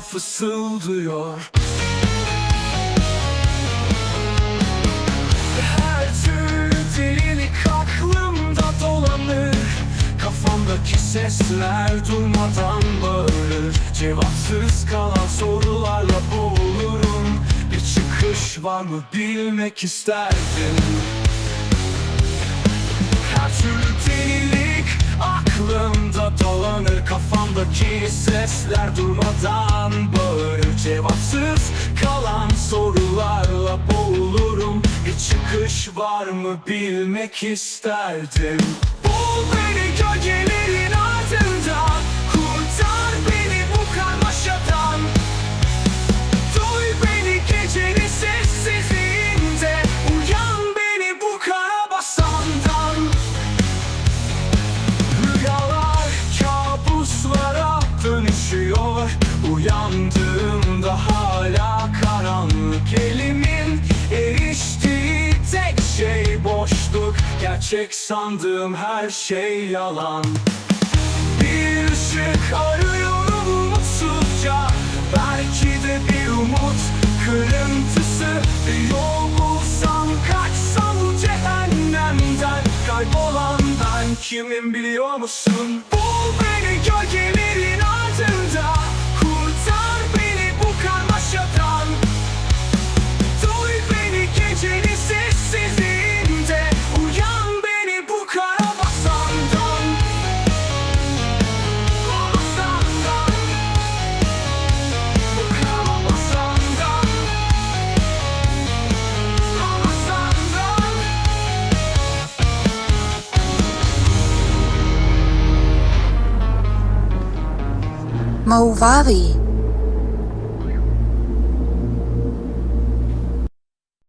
fısıldıyor. Her türlü delilik aklımda dolanır. Kafamdaki sesler durmadan bağırır. Cevapsız kalan sorularla boğulurum. Bir çıkış var mı bilmek isterdim. Her türlü delilik sesler durmadan bağırır Cevapsız. Kalan sorularla boğulurum. Bir çıkış var mı bilmek isterdim. Bul beni gölgelerin Gerçek sandığım her şey yalan. Bir ışık arıyorum umutsuzca. Belki de bir umut kırıntısı. Bir yol bulsam kaçsam cehennemden. Kaybolan ben kimim biliyor musun? Bul beni gölgelerin moldavia